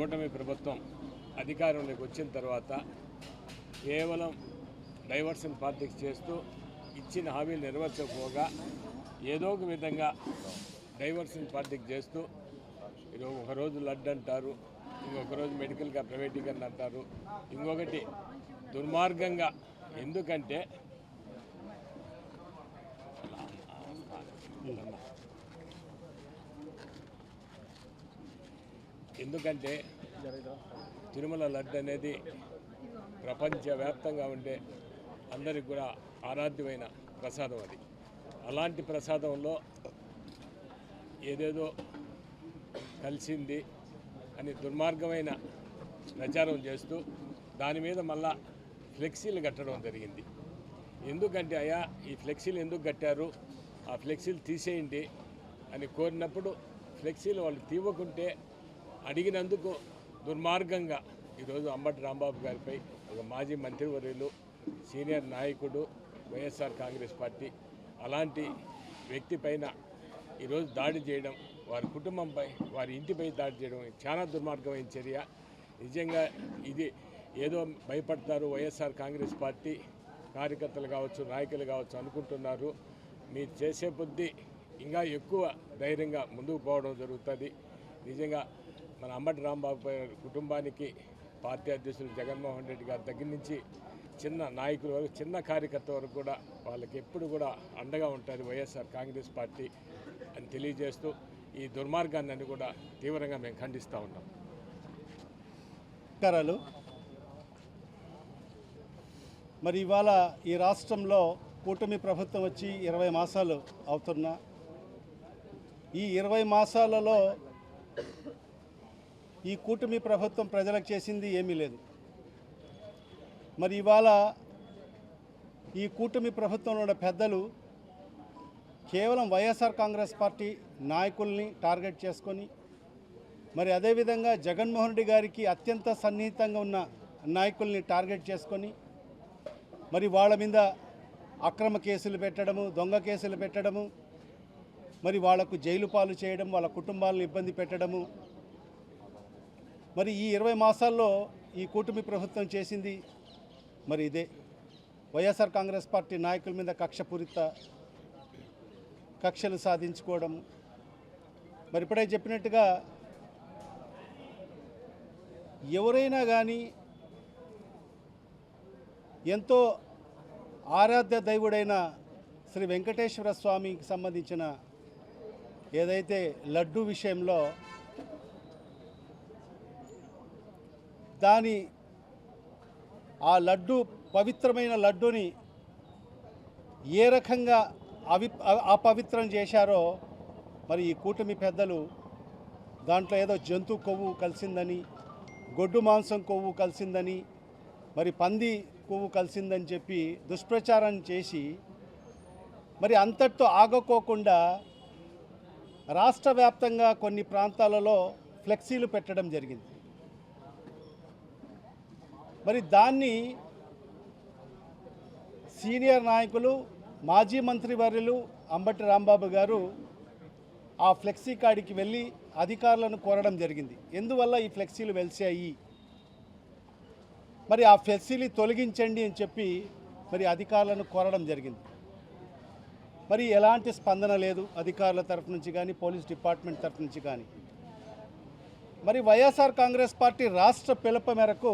కూటమి ప్రభుత్వం అధికారంలోకి వచ్చిన తర్వాత కేవలం డైవర్షన్ పాలిటిక్స్ చేస్తూ ఇచ్చిన హామీలు నెరవేర్చకపోగా ఏదో ఒక విధంగా డైవర్షన్ పాలిటిక్స్ చేస్తూ ఈరోజు ఒకరోజు లడ్డు అంటారు ఇంకొక రోజు మెడికల్గా ప్రైవేటీకరణ అంటారు. ఇంకొకటి దుర్మార్గంగా ఎందుకంటే ఎందుకంటే తిరుమల లడ్డు అనేది ప్రపంచవ్యాప్తంగా ఉండే అందరికి కూడా ఆరాధ్యమైన ప్రసాదం అది. అలాంటి ప్రసాదంలో ఏదేదో కలిసింది అని దుర్మార్గమైన ప్రచారం చేస్తూ దాని మీద మళ్ళా ఫ్లెక్సీలు కట్టడం జరిగింది. ఎందుకంటే అయ్యా ఈ ఫ్లెక్సీలు ఎందుకు కట్టారు? ఆ ఫ్లెక్సీలు తీసేయండి అని కోరినప్పుడు ఫ్లెక్సీలు వాళ్ళు తీవ్వకుంటే అడిగినందుకు దుర్మార్గంగా ఈరోజు అంబటి రాంబాబు గారిపై ఒక మాజీ మంత్రివర్యులు సీనియర్ నాయకుడు వైఎస్ఆర్ కాంగ్రెస్ పార్టీ అలాంటి వ్యక్తి పైన ఈరోజు దాడి చేయడం వారి కుటుంబంపై వారి ఇంటిపై దాడి చేయడం చాలా దుర్మార్గమైన చర్య. నిజంగా ఇది ఏదో భయపడతారు వైఎస్ఆర్ కాంగ్రెస్ పార్టీ కార్యకర్తలు కావచ్చు నాయకులు కావచ్చు అనుకుంటున్నారు. మీరు చేసే బుద్ధి ఇంకా ఎక్కువ ధైర్యంగా ముందుకు పోవడం జరుగుతుంది. నిజంగా మన అంబటి రాంబాబు కుటుంబానికి పార్టీ అధ్యక్షులు జగన్మోహన్ రెడ్డి గారి దగ్గర నుంచి చిన్న నాయకుల వరకు చిన్న కార్యకర్త వరకు కూడా వాళ్ళకి ఎప్పుడు కూడా అండగా ఉంటుంది వైఎస్ఆర్ కాంగ్రెస్ పార్టీ అని తెలియజేస్తూ ఈ దుర్మార్గాన్ని అని కూడా తీవ్రంగా మేము ఖండిస్తూ ఉన్నాం. నమస్కారాలు. మరి ఇవాళ ఈ రాష్ట్రంలో కూటమి ప్రభుత్వం వచ్చి ఇరవై మాసాలు అవుతున్నా ఈ ఇరవై మాసాలలో ఈ కూటమి ప్రభుత్వం ప్రజలకు చేసింది ఏమీ లేదు. మరి ఇవాళ ఈ కూటమి ప్రభుత్వంలో ఉన్న పెద్దలు కేవలం వైఎస్ఆర్ కాంగ్రెస్ పార్టీ నాయకుల్ని టార్గెట్ చేసుకొని మరి అదేవిధంగా జగన్మోహన్ రెడ్డి గారికి అత్యంత సన్నిహితంగా ఉన్న నాయకుల్ని టార్గెట్ చేసుకొని మరి వాళ్ళ మీద అక్రమ కేసులు పెట్టడము దొంగ కేసులు పెట్టడము మరి వాళ్ళకు జైలు పాలు చేయడం వాళ్ళ కుటుంబాలను ఇబ్బంది పెట్టడము మరి ఈ ఇరవై మాసాల్లో ఈ కూటమి ప్రభుత్వం చేసింది మరి ఇదే. వైఎస్ఆర్ కాంగ్రెస్ పార్టీ నాయకుల మీద కక్షపూరిత కక్షలు సాధించుకోవడం. మరి ఇప్పుడే చెప్పినట్టుగా ఎవరైనా కానీ ఎంతో ఆరాధ్య దైవుడైన శ్రీ వెంకటేశ్వర స్వామికి సంబంధించిన ఏదైతే లడ్డు విషయంలో దాని ఆ లడ్డు పవిత్రమైన లడ్డుని ఏ రకంగా అవి అపవిత్రం చేశారో మరి ఈ కూటమి పెద్దలు దాంట్లో ఏదో జంతు కొవ్వు కలిసిందని గొడ్డు మాంసం కొవ్వు కలిసిందని మరి పంది కొవ్వు కలిసిందని చెప్పి దుష్ప్రచారం చేసి మరి అంతటితో ఆగకోకుండా రాష్ట్ర వ్యాప్తంగా కొన్ని ప్రాంతాలలో ఫ్లెక్సీలు పెట్టడం జరిగింది. మరి దాన్ని సీనియర్ నాయకులు మాజీ మంత్రివర్యులు అంబటి రాంబాబు గారు ఆ ఫ్లెక్సీ కాడికి వెళ్ళి అధికారులను కోరడం జరిగింది. ఎందువల్ల ఈ ఫ్లెక్సీలు వెలిసాయి మరి ఆ ఫ్లెక్సీలు తొలగించండి అని చెప్పి మరి అధికారులను కోరడం జరిగింది. మరి ఎలాంటి స్పందన లేదు అధికారుల తరఫు నుంచి కానీ పోలీస్ డిపార్ట్మెంట్ తరఫు నుంచి కానీ. మరి వైఎస్ఆర్ కాంగ్రెస్ పార్టీ రాష్ట్ర పిలుపు మేరకు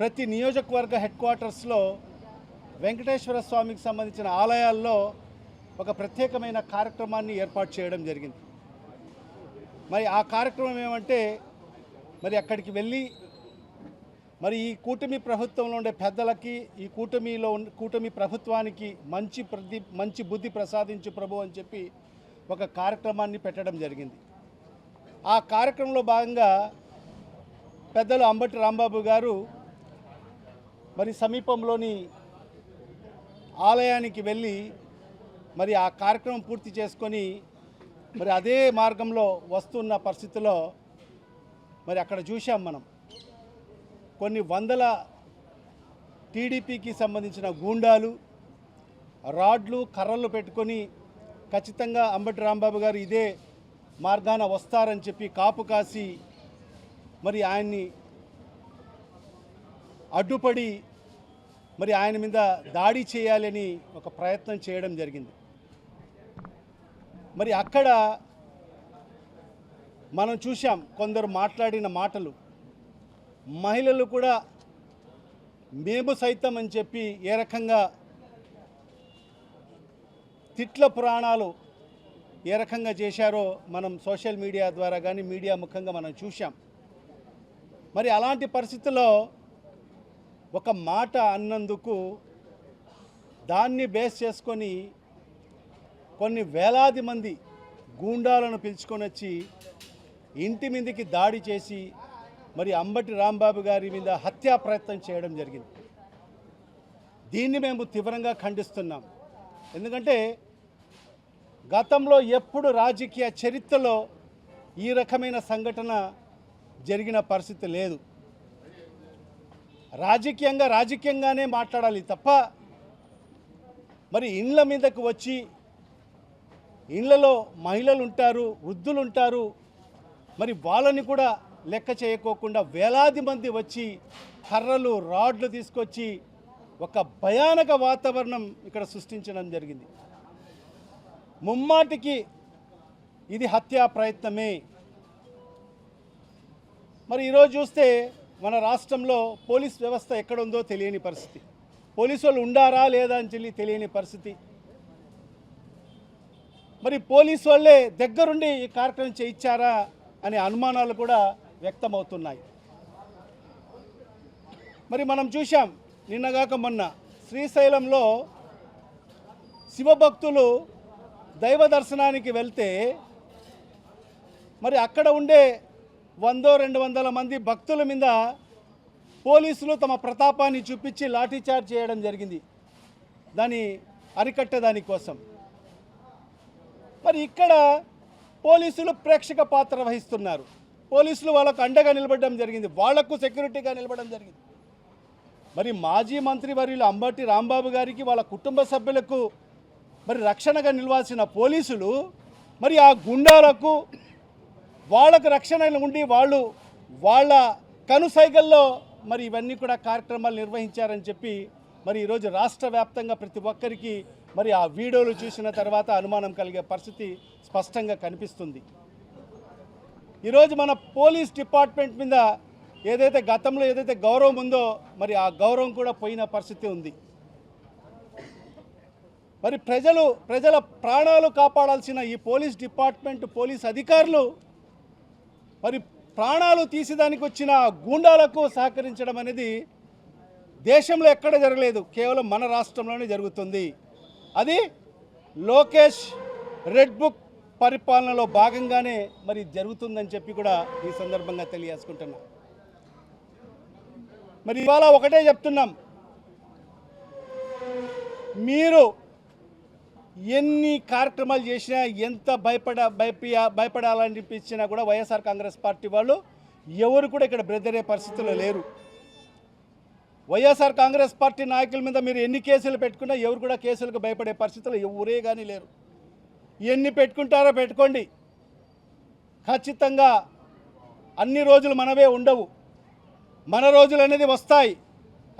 ప్రతి నియోజకవర్గ హెడ్ క్వార్టర్స్లో వెంకటేశ్వర స్వామికి సంబంధించిన ఆలయాల్లో ఒక ప్రత్యేకమైన కార్యక్రమాన్ని ఏర్పాటు చేయడం జరిగింది. మరి ఆ కార్యక్రమం ఏమంటే మరి అక్కడికి వెళ్ళి మరి ఈ కూటమి ప్రభుత్వంలో ఉండే పెద్దలకి ఈ కూటమిలో ఉన్న కూటమి ప్రభుత్వానికి మంచి ప్రతి మంచి బుద్ధి ప్రసాదించు ప్రభు అని చెప్పి ఒక కార్యక్రమాన్ని పెట్టడం జరిగింది. ఆ కార్యక్రమంలో భాగంగా పెద్దలు అంబటి రాంబాబు గారు మరి సమీపంలోని ఆలయానికి వెళ్ళి మరి ఆ కార్యక్రమం పూర్తి చేసుకొని మరి అదే మార్గంలో వస్తున్న పరిస్థితిలో మరి అక్కడ చూసాం మనం. కొన్ని వందల టీడీపీకి సంబంధించిన గూండాలు రాడ్లు కర్రలు పెట్టుకొని ఖచ్చితంగా అంబటి రాంబాబు గారు ఇదే మార్గాన వస్తారని చెప్పి కాపు కాసి మరి ఆయన్ని అడ్డుపడి మరి ఆయన మీద దాడి చేయాలని ఒక ప్రయత్నం చేయడం జరిగింది. మరి అక్కడ మనం చూసాం కొందరు మాట్లాడిన మాటలు. మహిళలు కూడా మేము సైతం అని చెప్పి ఏ రకంగా తిట్ల పురాణాలు ఏ రకంగా చేశారో మనం సోషల్ మీడియా ద్వారా కానీ మీడియా ముఖంగా మనం చూసాం మరి అలాంటి పరిస్థితుల్లో ఒక మాట అన్నందుకు దాన్ని బేస్ చేసుకొని కొన్ని వేలాది మంది గూండాలను పిలుచుకొని వచ్చి ఇంటి మీదకి దాడి చేసి మరి అంబటి రాంబాబు గారి మీద హత్యా ప్రయత్నం చేయడం జరిగింది. దీన్ని మేము తీవ్రంగా ఖండిస్తున్నాం. ఎందుకంటే గతంలో ఎప్పుడు రాజకీయ చరిత్రలో ఈ రకమైన సంఘటన జరిగిన పరిస్థితి లేదు. రాజకీయంగా రాజకీయంగానే మాట్లాడాలి తప్ప మరి ఇండ్ల మీదకు వచ్చి ఇండ్లలో మహిళలు ఉంటారు వృద్ధులు ఉంటారు మరి వాళ్ళని కూడా లెక్క చేయకోకుండా వేలాది మంది వచ్చి కర్రలు రాడ్లు తీసుకొచ్చి ఒక భయానక వాతావరణం ఇక్కడ సృష్టించడం జరిగింది. ముమ్మాటికి ఇది హత్యా ప్రయత్నమే. మరి ఈరోజు చూస్తే మన రాష్ట్రంలో పోలీస్ వ్యవస్థ ఎక్కడుందో తెలియని పరిస్థితి. పోలీసు వాళ్ళు ఉండారా లేదా అని చెప్పి తెలియని పరిస్థితి. మరి పోలీసు వాళ్ళే దగ్గరుండి ఈ కార్యక్రమం చేయించారా అనే అనుమానాలు కూడా వ్యక్తమవుతున్నాయి. మరి మనం చూసాం నిన్నగాక మొన్న శ్రీశైలంలో శివభక్తులు దైవ దర్శనానికి వెళ్తే మరి అక్కడ ఉండే వందో రెండు వందల మంది భక్తుల మీద పోలీసులు తమ ప్రతాపాన్ని చూపించి లాఠీచార్జ్ చేయడం జరిగింది. దాన్ని అరికట్టేదాని కోసం. మరి ఇక్కడ పోలీసులు ప్రేక్షక పాత్ర వహిస్తున్నారు. పోలీసులు వాళ్ళకు అండగా నిలబడడం జరిగింది. వాళ్ళకు సెక్యూరిటీగా నిలబడడం జరిగింది. మరి మాజీ మంత్రి వర్యులు అంబటి రాంబాబు గారికి వాళ్ళ కుటుంబ సభ్యులకు మరి రక్షణగా నిలవాల్సిన పోలీసులు మరి ఆ గుండాలకు వాళ్ళకు రక్షణ ఉండి వాళ్ళు వాళ్ళ కనుసైగల్లో మరి ఇవన్నీ కూడా కార్యక్రమాలు నిర్వహించారని చెప్పి మరి ఈరోజు రాష్ట్ర వ్యాప్తంగా ప్రతి ఒక్కరికి మరి ఆ వీడియోలు చూసిన తర్వాత అనుమానం కలిగే పరిస్థితి స్పష్టంగా కనిపిస్తుంది. ఈరోజు మన పోలీస్ డిపార్ట్మెంట్ మీద ఏదైతే గతంలో ఏదైతే గౌరవం ఉందో మరి ఆ గౌరవం కూడా పోయిన పరిస్థితి ఉంది. మరి ప్రజలు ప్రజల ప్రాణాలు కాపాడాల్సిన ఈ పోలీస్ డిపార్ట్మెంట్ పోలీస్ అధికారులు మరి ప్రాణాలు తీసేదానికి వచ్చిన గూండాలకు సహకరించడం అనేది దేశంలో ఎక్కడ జరగలేదు కేవలం మన రాష్ట్రంలోనే జరుగుతుంది. అది లోకేష్ రెడ్ బుక్ పరిపాలనలో భాగంగానే మరి జరుగుతుందని చెప్పి కూడా ఈ సందర్భంగా తెలియజేసుకుంటున్నా. మరి ఇవాళ ఒకటే చెప్తున్నాం. మీరు ఎన్ని కార్యక్రమాలు చేసినా ఎంత భయపడ భయపియా భయపడాలనిపించినా కూడా వైఎస్ఆర్ కాంగ్రెస్ పార్టీ వాళ్ళు ఎవరు కూడా ఇక్కడ బ్రెదరే పరిస్థితుల్లో లేరు. వైఎస్ఆర్ కాంగ్రెస్ పార్టీ నాయకుల మీద మీరు ఎన్ని కేసులు పెట్టుకున్నా ఎవరు కూడా కేసులకు భయపడే పరిస్థితులు ఎవరే కానీ లేరు. ఎన్ని పెట్టుకుంటారో పెట్టుకోండి. ఖచ్చితంగా అన్ని రోజులు మనవే ఉండవు. మన రోజులు అనేది వస్తాయి.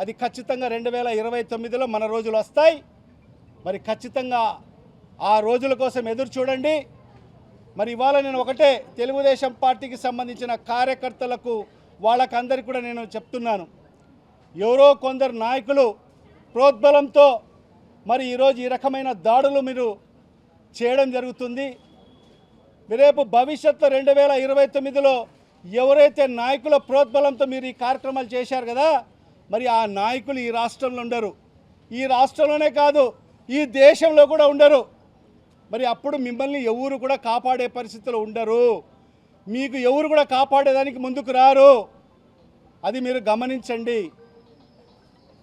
అది ఖచ్చితంగా రెండు వేల ఇరవై తొమ్మిదిలో మన రోజులు వస్తాయి. మరి ఖచ్చితంగా ఆ రోజుల కోసం ఎదురు చూడండి. మరి ఇవాళ నేను ఒకటే తెలుగుదేశం పార్టీకి సంబంధించిన కార్యకర్తలకు వాళ్ళకందరికీ కూడా నేను చెప్తున్నాను. ఎవరో కొందరు నాయకులు ప్రోద్బలంతో మరి ఈరోజు ఈ రకమైన దాడులు మీరు చేయడం జరుగుతుంది. రేపు భవిష్యత్తు రెండు వేల ఇరవై తొమ్మిదిలో ఎవరైతే నాయకుల ప్రోద్బలంతో మీరు ఈ కార్యక్రమాలు చేశారు కదా మరి ఆ నాయకులు ఈ రాష్ట్రంలో ఉండరు. ఈ రాష్ట్రంలోనే కాదు ఈ దేశంలో కూడా ఉండరు. మరి అప్పుడు మిమ్మల్ని ఎవరు కూడా కాపాడే పరిస్థితులు ఉండరు. మీకు ఎవరు కూడా కాపాడేదానికి ముందుకు రారు. అది మీరు గమనించండి.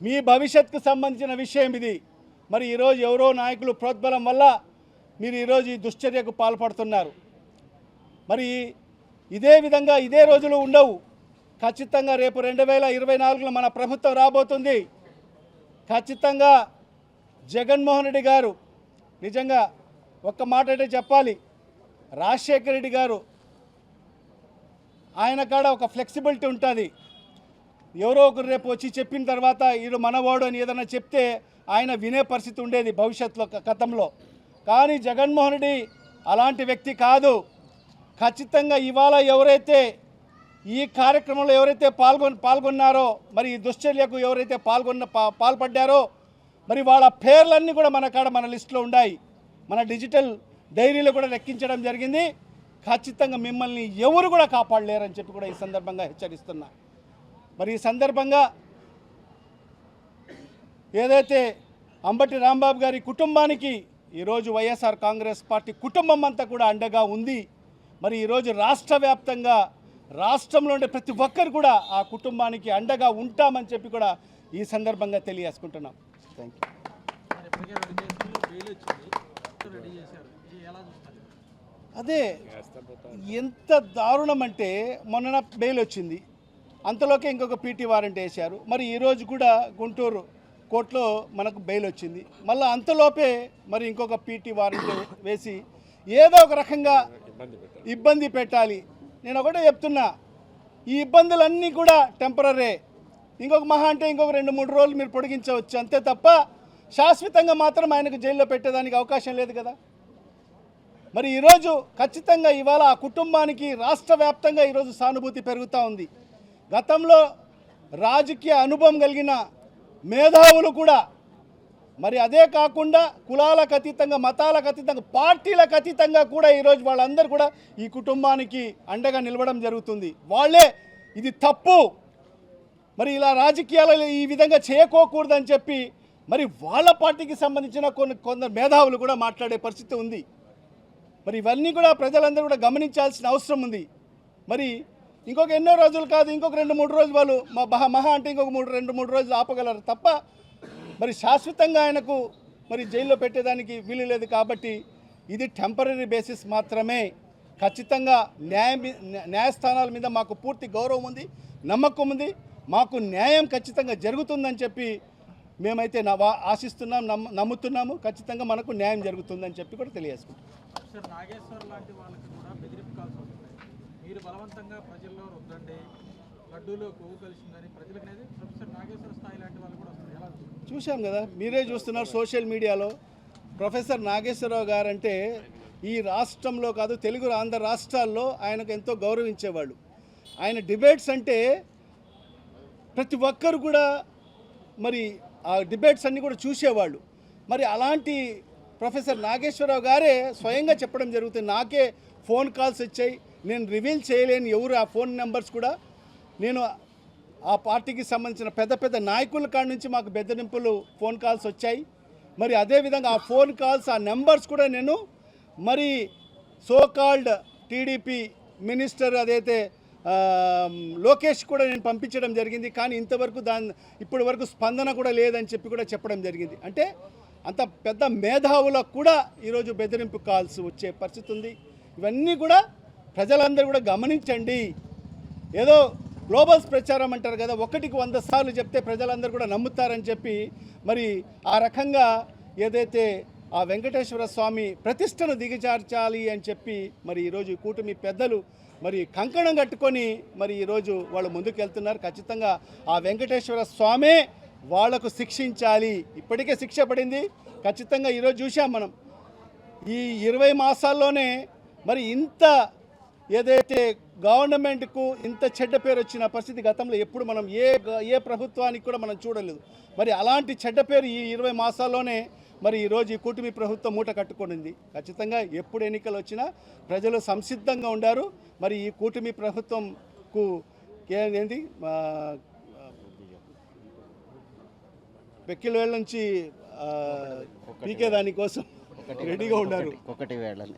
మీ భవిష్యత్తుకు సంబంధించిన విషయం ఇది. మరి ఈరోజు ఎవరో నాయకులు ప్రోద్బలం వల్ల మీరు ఈరోజు ఈ దుశ్చర్యకు పాల్పడుతున్నారు. మరి ఇదే విధంగా ఇదే రోజులు ఉండవు. ఖచ్చితంగా రేపు రెండు వేల ఇరవై నాలుగులో మన ప్రభుత్వం రాబోతుంది. ఖచ్చితంగా జగన్మోహన్ రెడ్డి గారు నిజంగా ఒక్క మాట అయితే చెప్పాలి. రాజశేఖర రెడ్డి గారు ఆయన కాడ ఒక ఫ్లెక్సిబిలిటీ ఉంటుంది. ఎవరో ఒకరు రేపు వచ్చి చెప్పిన తర్వాత వీడు మనవాడు అని ఏదైనా చెప్తే ఆయన వినే పరిస్థితి ఉండేది భవిష్యత్తులో గతంలో. కానీ జగన్మోహన్ రెడ్డి అలాంటి వ్యక్తి కాదు. ఖచ్చితంగా ఇవాళ ఎవరైతే ఈ కార్యక్రమంలో ఎవరైతే పాల్గొని పాల్గొన్నారో మరి ఈ దుశ్చర్యకు ఎవరైతే పాల్గొన్న పాల్పడ్డారో మరి వాళ్ళ పేర్లన్నీ కూడా మన కాడ మన లిస్టులో ఉన్నాయి. మన డిజిటల్ డైరీలో కూడా లెక్కించడం జరిగింది. ఖచ్చితంగా మిమ్మల్ని ఎవరు కూడా కాపాడలేరని చెప్పి కూడా ఈ సందర్భంగా హెచ్చరిస్తున్నా. మరి ఈ సందర్భంగా ఏదైతే అంబటి రాంబాబు గారి కుటుంబానికి ఈరోజు వైఎస్ఆర్ కాంగ్రెస్ పార్టీ కుటుంబం అంతా కూడా అండగా ఉంది. మరి ఈరోజు రాష్ట్ర వ్యాప్తంగా రాష్ట్రంలో ఉండే ప్రతి ఒక్కరు కూడా ఆ కుటుంబానికి అండగా ఉంటామని చెప్పి కూడా ఈ సందర్భంగా తెలియజేసుకుంటున్నాం. థ్యాంక్ యూ అదే ఎంత దారుణం అంటే మొన్న బెయిల్ వచ్చింది. అంతలోకే ఇంకొక పీటీ వారెంట్ వేశారు. మరి ఈరోజు కూడా గుంటూరు కోర్టులో మనకు బెయిల్ వచ్చింది. మళ్ళీ అంతలోపే మరి ఇంకొక పీటీ వారెంట్ వేసి ఏదో ఒక రకంగా ఇబ్బంది పెట్టాలి. నేను ఒకటే చెప్తున్నా ఈ ఇబ్బందులన్నీ కూడా టెంపరీ ఇంకొక మహా అంటే ఇంకొక రెండు మూడు రోజులు మీరు పొడిగించవచ్చు. అంతే తప్ప శాశ్వతంగా మాత్రం ఆయనకు జైల్లో పెట్టేదానికి అవకాశం లేదు కదా. మరి ఈరోజు ఖచ్చితంగా ఇవాళ ఆ కుటుంబానికి రాష్ట్ర వ్యాప్తంగా ఈరోజు సానుభూతి పెరుగుతూ ఉంది. గతంలో రాజకీయ అనుభవం కలిగిన మేధావులు కూడా మరి అదే కాకుండా కులాలకు అతీతంగా మతాలకు అతీతంగా పార్టీలకు అతీతంగా కూడా ఈరోజు వాళ్ళందరూ కూడా ఈ కుటుంబానికి అండగా నిలవడం జరుగుతుంది. వాళ్ళే ఇది తప్పు. మరి ఇలా రాజకీయాలలో ఈ విధంగా చేయకోకూడదని చెప్పి మరి వాళ్ళ పార్టీకి సంబంధించిన కొన్ని కొందరు మేధావులు కూడా మాట్లాడే పరిస్థితి ఉంది. మరి ఇవన్నీ కూడా ప్రజలందరూ కూడా గమనించాల్సిన అవసరం ఉంది. మరి ఇంకొక ఎన్నో రోజులు కాదు ఇంకొక రెండు మూడు రోజులు వాళ్ళు మా మహా మహా అంటే ఇంకొక మూడు రెండు మూడు రోజులు ఆపగలరు తప్ప మరి శాశ్వతంగా ఆయనకు మరి జైల్లో పెట్టేదానికి వీలు లేదు కాబట్టి ఇది టెంపరీ బేసిస్ మాత్రమే. ఖచ్చితంగా న్యాయ న్యాయస్థానాల మీద మాకు పూర్తి గౌరవం ఉంది నమ్మకం ఉంది మాకు న్యాయం ఖచ్చితంగా జరుగుతుందని చెప్పి మేమైతే ఆశిస్తున్నాం నమ్ము నమ్ముతున్నాము ఖచ్చితంగా మనకు న్యాయం జరుగుతుందని చెప్పి కూడా తెలియజేసుకుంటాం నాగేశ్వర్ లాంటి వాళ్ళకి కూడా బెదిరింపు కాల్స్ వస్తున్నాయి. మీరు బలవంతంగా ప్రజల్లో రుద్దండి లడ్డూలో కొవ్వు కలిసిందని ప్రజలకు అనేది ప్రొఫెసర్ నాగేశ్వర స్థాయి లాంటి వాళ్ళు కూడా వస్తారు ఎలా చూస్తారు చూశాం కదా మీరే చూస్తున్నారు సోషల్ మీడియాలో. ప్రొఫెసర్ నాగేశ్వరరావు గారు అంటే ఈ రాష్ట్రంలో కాదు తెలుగు ఆంధ్ర రాష్ట్రాల్లో ఆయనకు ఎంతో గౌరవించేవాళ్ళు. ఆయన డిబేట్స్ అంటే ప్రతి ఒక్కరు కూడా మరి ఆ డిబేట్స్ అన్నీ కూడా చూసేవాళ్ళు. మరి అలాంటి ప్రొఫెసర్ నాగేశ్వరరావు గారే స్వయంగా చెప్పడం జరుగుతుంది. నాకే ఫోన్ కాల్స్ వచ్చాయి. నేను రివీల్ చేయలేని ఎవరు ఆ ఫోన్ నెంబర్స్ కూడా. నేను ఆ పార్టీకి సంబంధించిన పెద్ద పెద్ద నాయకుల కాడ నుంచి మాకు బెదిరింపులు ఫోన్ కాల్స్ వచ్చాయి. మరి అదేవిధంగా ఆ ఫోన్ కాల్స్ ఆ నెంబర్స్ కూడా నేను మరి సో కాల్డ్ టీడీపీ మినిస్టర్ అదైతే లోకేష్ కూడా నేను పంపించడం జరిగింది కానీ ఇంతవరకు దాని ఇప్పటి వరకు స్పందన కూడా లేదని చెప్పి కూడా చెప్పడం జరిగింది. అంటే అంత పెద్ద మేధావులకు కూడా ఈరోజు బెదిరింపు కాల్స్ వచ్చే పరిస్థితి ఉంది. ఇవన్నీ కూడా ప్రజలందరూ కూడా గమనించండి. ఏదో గ్లోబల్స్ ప్రచారం అంటారు కదా ఒకటికి వంద సార్లు చెప్తే ప్రజలందరూ కూడా నమ్ముతారని చెప్పి మరి ఆ రకంగా ఏదైతే ఆ వెంకటేశ్వర స్వామి ప్రతిష్టను దిగజార్చాలి అని చెప్పి మరి ఈరోజు కూటమి పెద్దలు మరి కంకణం కట్టుకొని మరి ఈరోజు వాళ్ళు ముందుకెళ్తున్నారు. ఖచ్చితంగా ఆ వెంకటేశ్వర స్వామే వాళ్ళకు శిక్షించాలి. ఇప్పటికే శిక్ష పడింది. ఖచ్చితంగా ఈరోజు చూసాం మనం. ఈ ఇరవై మాసాల్లోనే మరి ఇంత ఏదైతే గవర్నమెంట్కు ఇంత చెడ్డ పేరు వచ్చిన పరిస్థితి గతంలో ఎప్పుడు మనం ఏ ఏ ప్రభుత్వానికి కూడా మనం చూడలేదు. మరి అలాంటి చెడ్డ పేరు ఈ ఇరవై మాసాల్లోనే మరి ఈరోజు ఈ కూటమి ప్రభుత్వం మూట కట్టుకొనింది. ఖచ్చితంగా ఎప్పుడు ఎన్నికలు వచ్చినా ప్రజలు సంసిద్ధంగా ఉండారు. మరి ఈ కూటమి ప్రభుత్వంకు ఏంది? ఆ, వెక్కిల వేళ్ళ నుంచి పీకే దానికోసం రెడీగా ఉన్నారు ఒకటి వేళని